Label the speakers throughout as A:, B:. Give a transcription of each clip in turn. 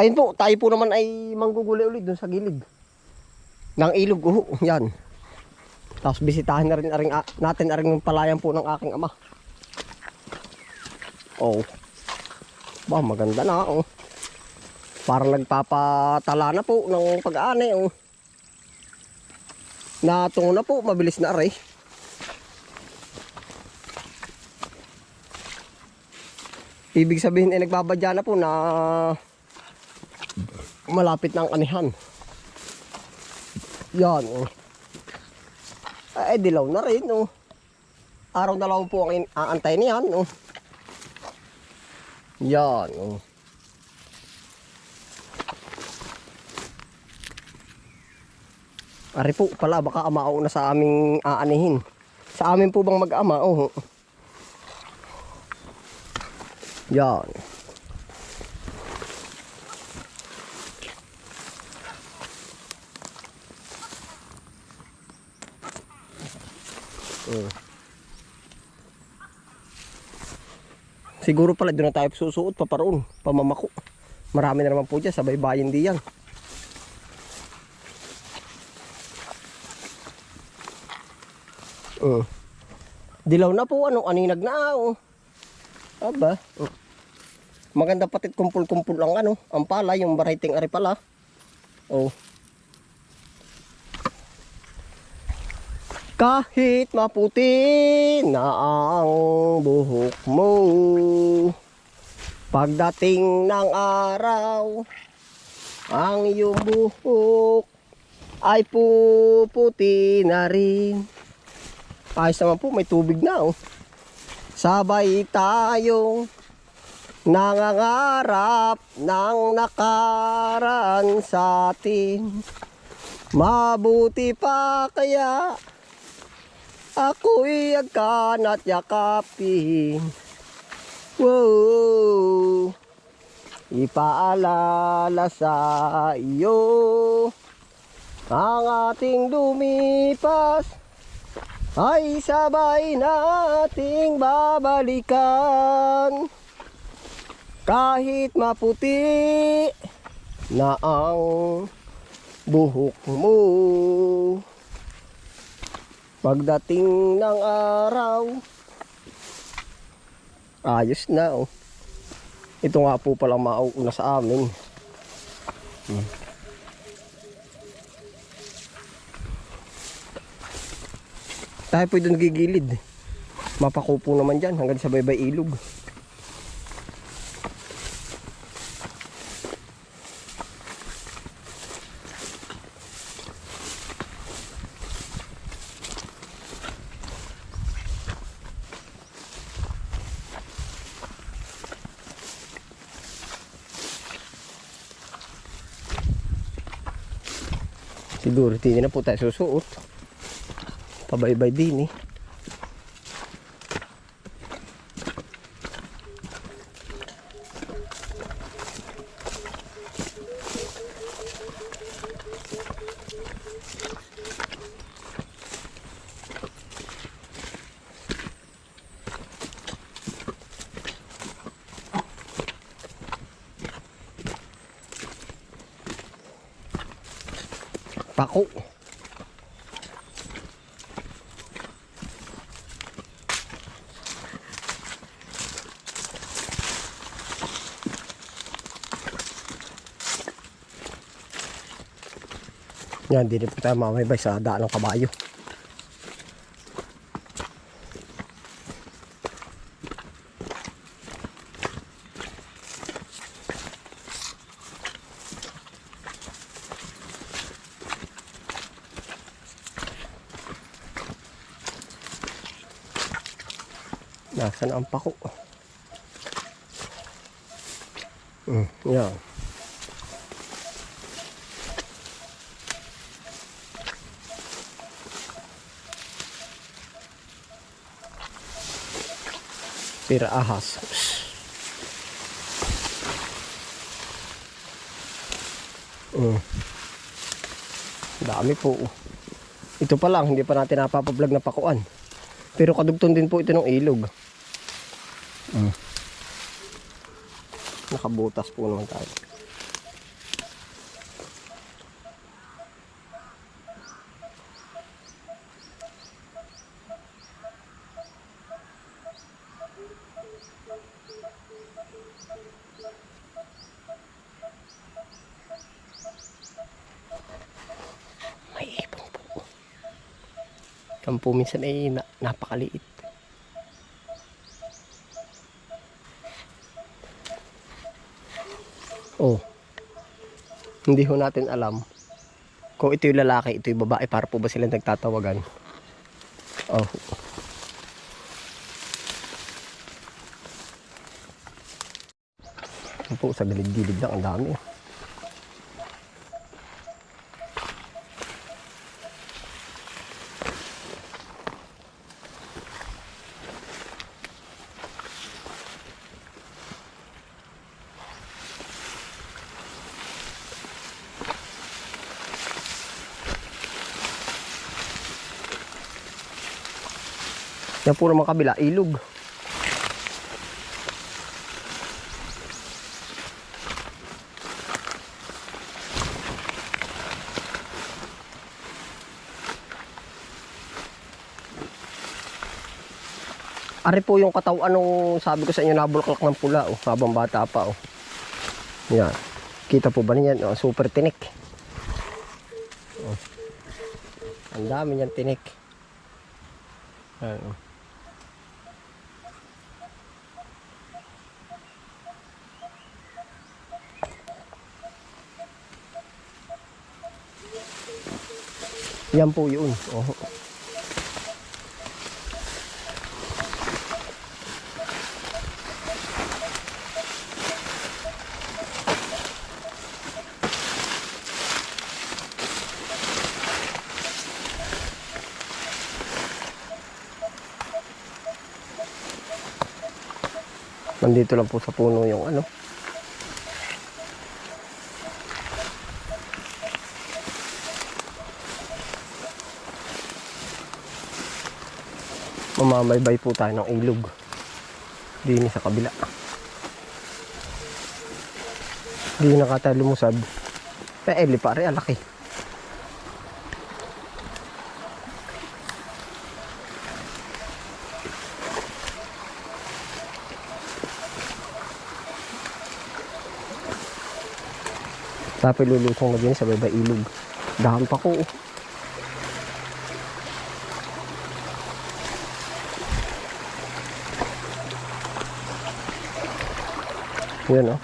A: Ayun po, tayo po naman ay manggugulay ulit dun sa gilid. Ng ilog, uho, yan. Tapos bisitahin na rin aring, a- natin aring palayan po ng aking ama. Oh. Ba, maganda na, oh. Parang nagpapatala na po ng pag-aani, oh. Natungo na po, mabilis na aray. Ibig sabihin ay nagbabadya na po na malapit ang anihan. Yan, oh. Ay, dilaw na rin, oh. Araw na lang po ang aantay niyan, oh. Yan, oh. Ari po pala, baka amao na sa aming aanihin. Sa amin po bang mag-ama, oh. Yan. Siguro pala doon na tayo susuot paparoon, pamamako. Marami na naman po dyan, sa baybayin di yan. Mm. Dilaw na po, anong aninag na oh. Aba. Mm. Maganda patit kumpul-kumpul ang ano, ang pala, yung variety ari pala. Oh. Kahit maputi na ang buhok mo. Pagdating ng araw Ang iyong buhok Ay puputi na rin. Ayos naman po, may tubig na oh. Sabay tayong nangangarap ng nakaraan sa atin. Mabuti pa kaya ako'y agkan at yakapin. Wow! Ipaalala sa iyo ang ating lumipas ay sabay nating babalikan kahit maputi na ang buhok mo. Pagdating ng araw, ayos na oh. Ito nga po palang mauuna sa amin. Tayo po doon gigilid. Mapakupo naman dyan hanggang sa baybay ilog. Siguro hindi na po tayo susuot. Pabaybay din eh. Pako. Yan, di rin po tayo mamaybay sa daan ng kabayo. Nasaan ang pako? Mm, yan. Tira ahas. Mm. Dami po. Ito pa lang, hindi pa natin napapablog na pakuan. Pero kadugtong din po ito ng ilog. Mm. Nakabutas po naman tayo. May ipon po. Kampo minsan ay eh, napakaliit. Oh. Hindi ho natin alam kung ito yung lalaki, ito yung babae, para po ba sila nagtatawagan. Oh. Yan po, sa gilid-gilid lang, ang dami. Yan po naman kabila, ilog. Ari po yung katawan nung sabi ko sa inyo nabulklak ng pula oh, habang bata pa oh. Yan. Kita po ba niyan? Oh, super tinik. Oh. Ang dami niyan tinik. Ayan, oh. Yan po yun. Oh. Nandito lang po sa puno yung ano. Mamamaybay po tayo ng ilog. Dini sa kabila. Di na kata lumusad. Eh, pare, alaki. Tapos lulusong na din sa baba ilog. Dahon pa ko. oh. Yun oh.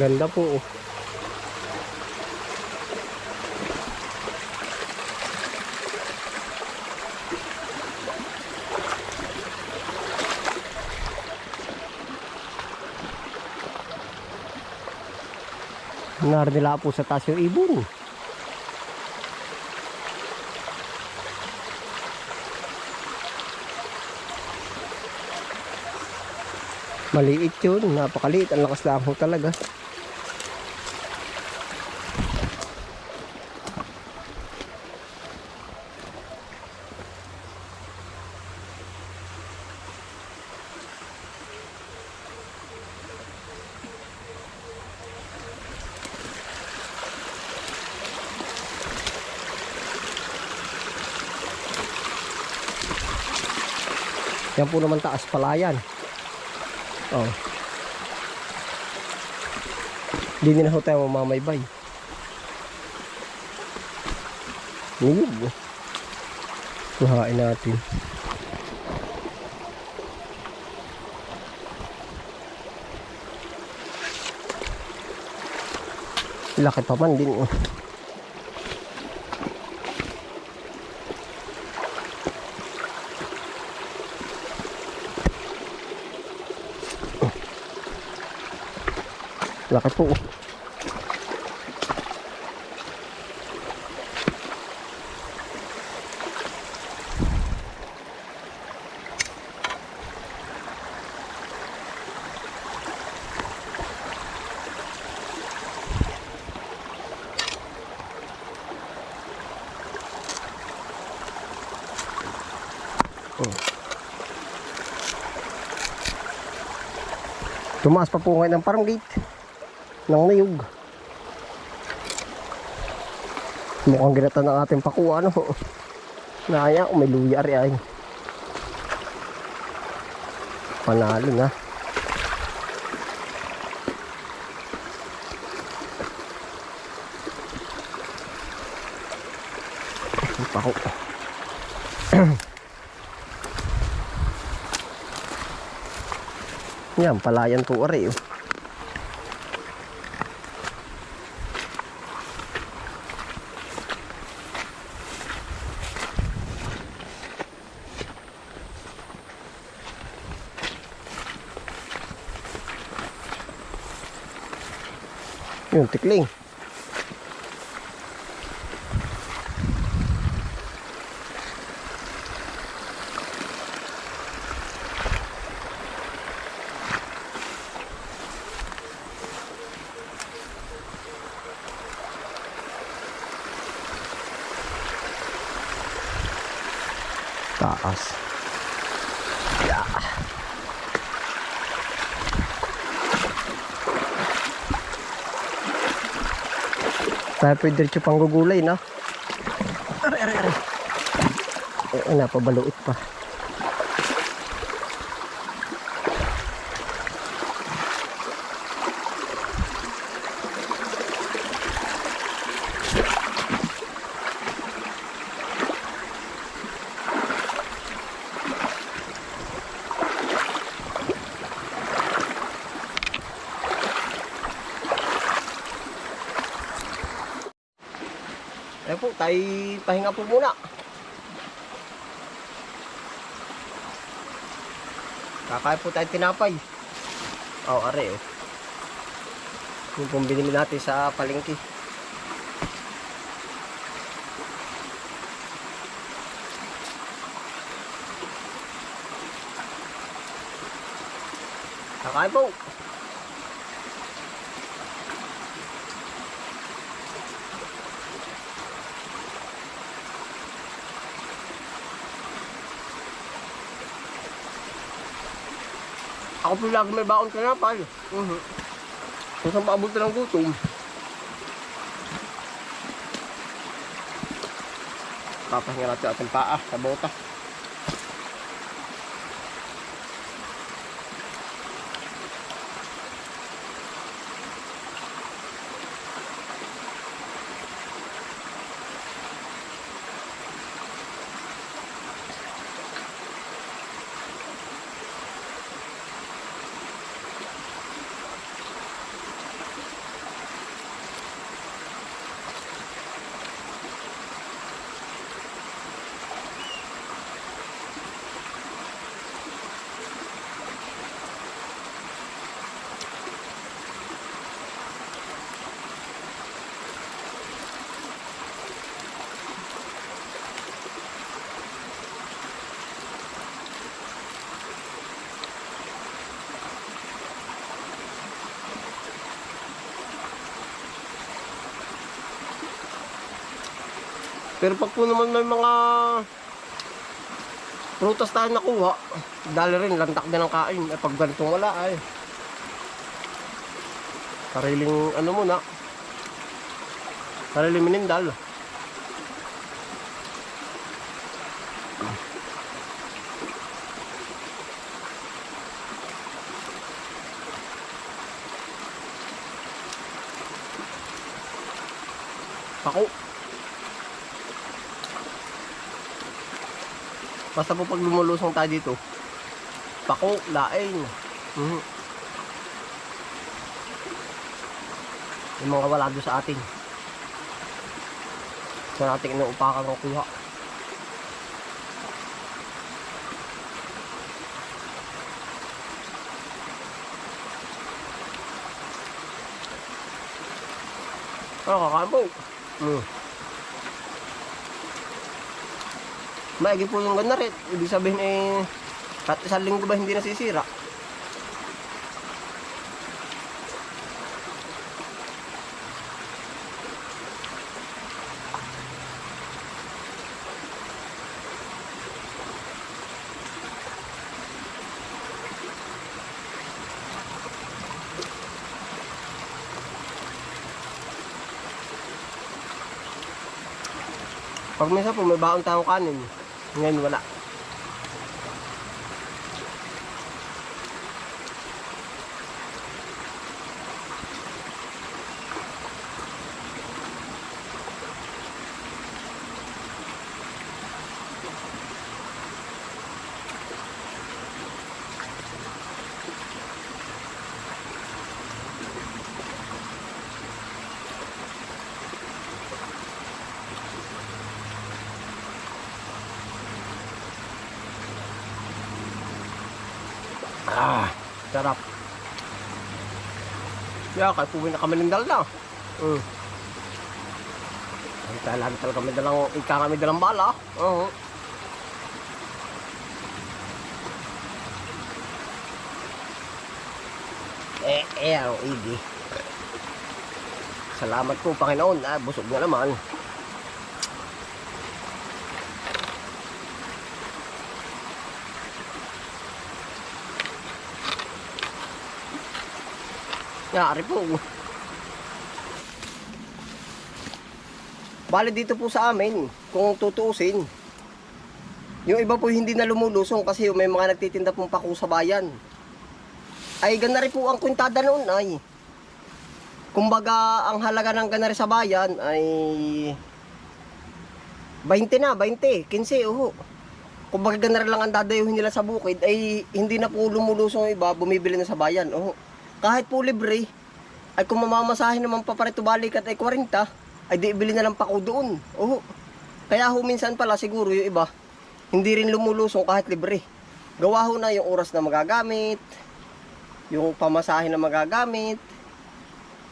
A: Ganda po. oh. Narinila po sa taas yung ibon. Maliit yun, napakaliit. Ang lakas lang ho talaga. Yan po naman taas palayan. Oh. Hindi nila ho tayo mamamaybay. Niyog. Kuhain natin. Laki pa man din. Oh. laki po oh. Tumaas pa po ngayon ang farm gate ng niyog. Mukhang ginata ng ating pakuha, no? Naya, may luya rin ay. Panalo na. Pako. Yan, palayan po ari. Oh. Yun, tikling. Taas. Pwede diretso pang gugulay, no? Aray, aray, aray. Eh, napabaluit pa. Tayo pahinga po muna. Kakain po tayo tinapay. Oh, are oh. Yung pong natin sa palengke. Kakain po. Ako po lagi may baon ka na pal. Mhm. Kung saan paabot ng gutom. Papahinga natin ating paa sa bota. Pero pag po naman may mga prutas tayo nakuha, dali rin, lantak din ang kain. Eh, pag ganitong wala ay. Sariling ano muna. Sariling minindal. Pako. Basta po pag lumulusong tayo dito, pako, laing. Mhm. Yung mga wala doon sa atin. Sa natin inuupakan ng kuha. Ano kakain po? Mm. maigi po yung ganda rin. Ibig sabihin eh, kahit isang linggo ba hindi nasisira. Pag minsan po, may baon tayong kanin ngayon wala. Ah, sarap. Kaya puwi na kami ng dalda. Mm. Ay, tayo lagi talaga kami dalang, ika kami dalang bala. Oo. Eh, eh, ang igi. Salamat po, Panginoon. Ah, busog na naman. Yari po. Bale dito po sa amin, kung tutuusin, yung iba po hindi na lumulusong kasi may mga nagtitinda pong pako sa bayan. Ay ganda rin po ang kwintada noon ay. Kumbaga ang halaga ng ganari sa bayan ay 20 na, 20, 15, uho. Kumbaga ganari lang ang dadayuhin nila sa bukid ay hindi na po lumulusong iba, bumibili na sa bayan. Uho kahit po libre, ay kung mamamasahin naman pa parito balikat ay 40, ay di ibili na lang pako doon. Oo. Kaya ho minsan pala siguro yung iba, hindi rin lumulusong kahit libre. Gawa ho na yung oras na magagamit, yung pamasahin na magagamit.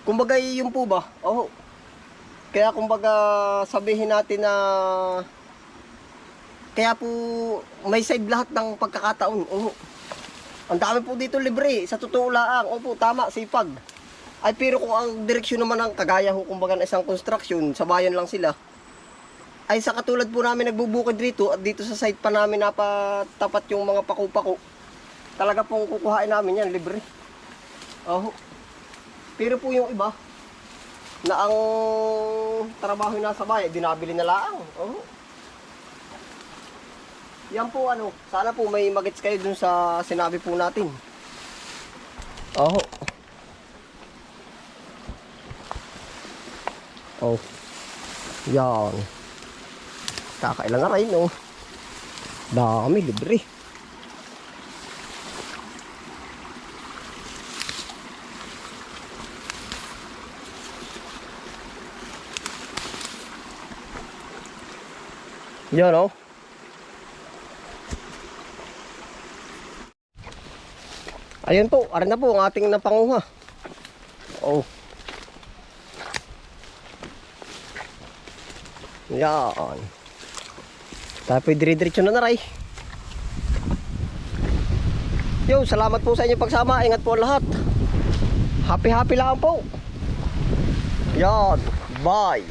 A: Kumbaga yun po ba? Oo. Kaya kumbaga sabihin natin na kaya po may side lahat ng pagkakataon. Oo. Ang dami po dito libre, sa totoo lang. Opo, tama, sipag. Ay pero kung ang direksyon naman ng kagaya ho kumbaga ng isang construction, sa bayan lang sila. Ay sa katulad po namin nagbubukid dito at dito sa site pa namin napatapat yung mga paku-pako. Talaga pong kukuhain namin yan, libre. Oh. Pero po yung iba, na ang trabaho yung nasa bayan, dinabili na lang. Oh. Yan po ano, sana po may magets kayo dun sa sinabi po natin. Oh. Oh. Yan. Kakailan na rin, oh. Dami, libre. Yan, oh. Ayan po, aran na po ang ating napanguha. Oh. Yan. Tayo po dire-diretso na naray. Yo, salamat po sa inyong pagsama. Ingat po lahat. Happy happy lang po. Yan. Bye.